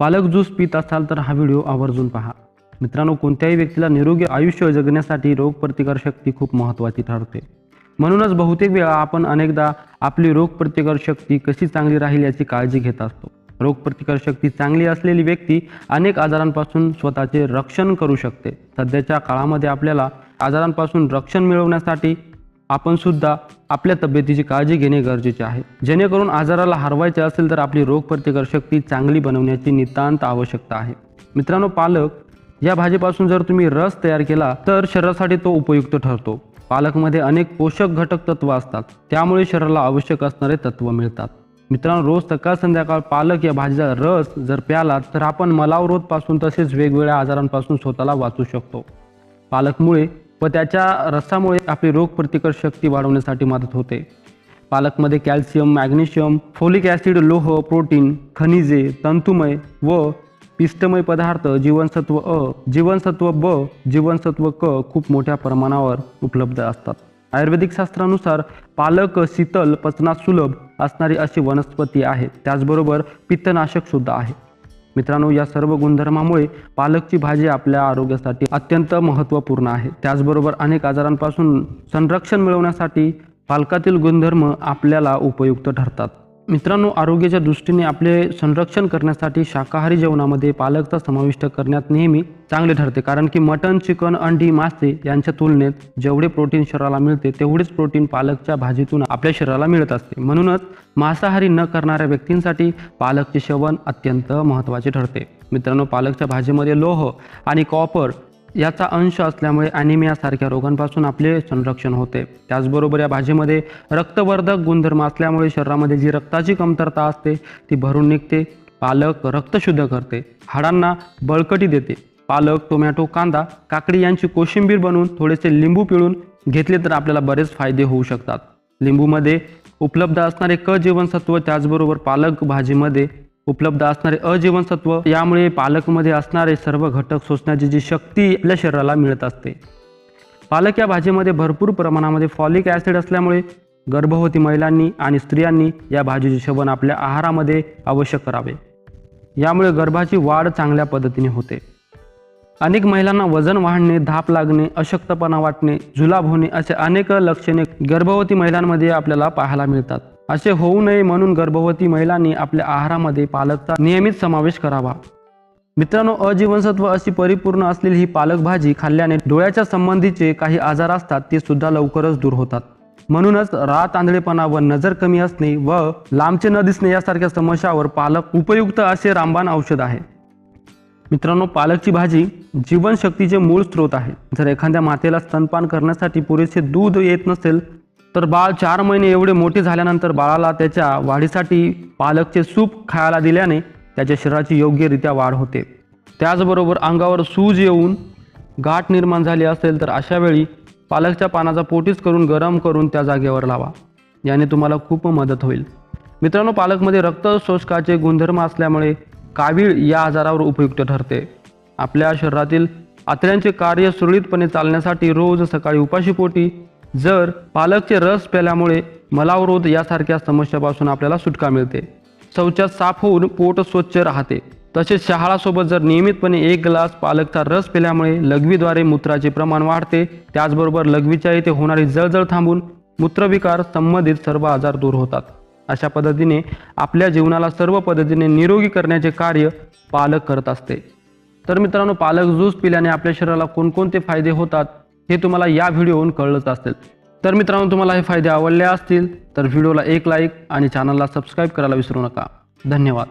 पालक ज्यूस पित असाल तर हा व्हिडिओ आवर्जून पहा. मित्रांनो कोणत्याही व्यक्तीला निरोगी आयुष्य जगण्यासाठी रोगप्रतिकारशक्ती खूप महत्त्वाची ठरते. म्हणूनच बहुतेक वेळा आपण अनेकदा आपली रोगप्रतिकारशक्ती कशी चांगली राहील याची काळजी घेत असतो. रोगप्रतिकारशक्ती चांगली असलेली व्यक्ती अनेक आजारांपासून स्वतःचे रक्षण करू शकते. सध्याच्या काळामध्ये आपल्याला आजारांपासून रक्षण मिळवण्यासाठी आपण सुद्धा आपल्या तब्येतीची काळजी घेणे गरजेचे आहे. जेणेकरून आजाराला हरवायचे असेल तर आपली रोगप्रतिकारशक्ती चांगली बनवण्याची नितांत आवश्यकता आहे. मित्रांनो पालक या भाजीपासून जर तुम्ही रस तयार केला तर शरीरासाठी तो उपयुक्त ठरतो. पालकमध्ये अनेक पोषक घटक तत्व असतात. त्यामुळे शरीराला आवश्यक असणारे तत्व मिळतात. मित्रांनो रोज सकाळ संध्याकाळ पालक या भाजीचा रस जर प्याला तर आपण मलावरोधपासून तसेच वेगवेगळ्या आजारांपासून स्वतःला वाचू शकतो. पालकमुळे व त्याच्या रसामुळे आपली रोगप्रतिकार शक्ती वाढवण्यासाठी मदत होते. पालकमध्ये कॅल्शियम मॅग्नेशियम फोलिक ॲसिड लोह प्रोटीन खनिजे तंतुमय व पिष्टमय पदार्थ जीवनसत्व अ जीवनसत्व ब जीवनसत्व क खूप मोठ्या प्रमाणावर उपलब्ध असतात. आयुर्वेदिक शास्त्रानुसार पालक शीतल पचनात सुलभ असणारी अशी वनस्पती आहे. त्याचबरोबर पित्तनाशक सुद्धा आहे. मित्रांनो या सर्व गुणधर्मामुळे पालकची भाजी आपल्या आरोग्यासाठी अत्यंत महत्त्वपूर्ण आहे. त्याचबरोबर अनेक आजारांपासून संरक्षण मिळवण्यासाठी पालकातील गुणधर्म आपल्याला उपयुक्त ठरतात. मित्रांनो आरोग्याच्या दृष्टीने आपले संरक्षण करण्यासाठी शाकाहारी जेवणामध्ये पालकचा समाविष्ट करण्यात नेहमी चांगले ठरते. कारण की मटन चिकन अंडी मासे यांच्या तुलनेत जेवढे प्रोटीन शरीराला मिळते तेवढेच प्रोटीन पालकच्या भाजीतून आपल्या शरीराला मिळत असते. म्हणूनच मांसाहारी न करणाऱ्या व्यक्तींसाठी पालकचे सेवन अत्यंत महत्त्वाचे ठरते. मित्रांनो पालकच्या भाजीमध्ये लोह आणि कॉपर याचा अंश असल्यामुळे ॲनिमियासारख्या रोगांपासून आपले संरक्षण होते. त्याचबरोबर या भाजीमध्ये रक्तवर्धक गुणधर्म असल्यामुळे शरीरामध्ये जी रक्ताची कमतरता असते ती भरून निघते पालक रक्त शुद्ध करते हाडांना बळकटी देते. पालक टोमॅटो कांदा काकडी यांची कोशिंबीर बनवून थोडेसे लिंबू पिळून घेतले तर आपल्याला बरेच फायदे होऊ शकतात. लिंबूमध्ये उपलब्ध असणारे क जीवनसत्व त्याचबरोबर पालक भाजीमध्ये उपलब्ध असणारे अजीवनसत्व यामुळे पालकमध्ये असणारे सर्व घटक सोसण्याची जी शक्ती आपल्या शरीराला मिळत असते. पालक या भाजीमध्ये भरपूर प्रमाणामध्ये फॉलिक ॲसिड असल्यामुळे गर्भवती महिलांनी आणि स्त्रियांनी या भाजीचे सेवन आपल्या आहारामध्ये आवश्यक करावे. यामुळे गर्भाची वाढ चांगल्या पद्धतीने होते. अनेक महिलांना वजन वाढणे धाप लागणे अशक्तपणा वाटणे जुलाब होणे असे अनेक लक्षणे गर्भवती महिलांमध्ये आपल्याला पाहायला मिळतात. असे होऊ नये म्हणून गर्भवती महिलांनी आपल्या आहारामध्ये पालकचा नियमित समावेश करावा. मित्रांनो अजीवनसत्व अशी परिपूर्ण असलेली ही पालक भाजी खाल्ल्याने डोळ्याच्या संबंधीचे काही आजार असतात ते सुद्धा लवकरच दूर होतात. म्हणूनच रात आंधळेपणा व नजर कमी असणे व लांबचे न दिसणे यासारख्या समस्यावर पालक उपयुक्त असे रामबाण औषध आहे. मित्रांनो पालकची भाजी जीवनशक्तीचे मूळ स्रोत आहे. जर एखाद्या मातेला स्तनपान करण्यासाठी पुरेसे दूध येत नसेल तर बाळ चार महिने एवढे मोठे झाल्यानंतर बाळाला त्याच्या वाढीसाठी पालकचे सूप खायला दिल्याने त्याच्या शरीराची योग्यरित्या वाढ होते. त्याचबरोबर अंगावर सूज येऊन गाठ निर्माण झाली असेल तर अशा वेळी पालकच्या पानाचा पोटीस करून गरम करून त्या जागेवर लावा. याने तुम्हाला खूप मदत होईल. मित्रांनो पालकमध्ये रक्त शोषकाचे गुणधर्म असल्यामुळे कावीळ या आजारावर उपयुक्त ठरते. आपल्या शरीरातील आतड्यांचे कार्य सुरळीतपणे चालण्यासाठी रोज सकाळी उपाशीपोटी जर पालकचे रस प्याल्यामुळे मलावरोध यासारख्या समस्यापासून आपल्याला सुटका मिळते. शौचात साफ होऊन पोट स्वच्छ राहते. तसेच शहाळासोबत जर नियमितपणे एक ग्लास पालकचा रस पिल्यामुळे लघवीद्वारे मूत्राचे प्रमाण वाढते त्याचबरोबर लघवीच्या येथे होणारी जळजळ थांबून मूत्रविकार संबंधित सर्व आजार दूर होतात. अशा पद्धतीने आपल्या जीवनाला सर्व पद्धतीने निरोगी करण्याचे कार्य पालक करत असते. तर मित्रांनो पालक ज्यूस पिल्याने आपल्या शरीराला कोणकोणते फायदे होतात? हे तुम्हाला या व्हिडिओवरून कळलंच असेल. तर मित्रांनो तुम्हाला हे फायदे आवडले असतील तर व्हिडिओला एक लाईक आणि चॅनलला सबस्क्राईब करायला विसरू नका. धन्यवाद.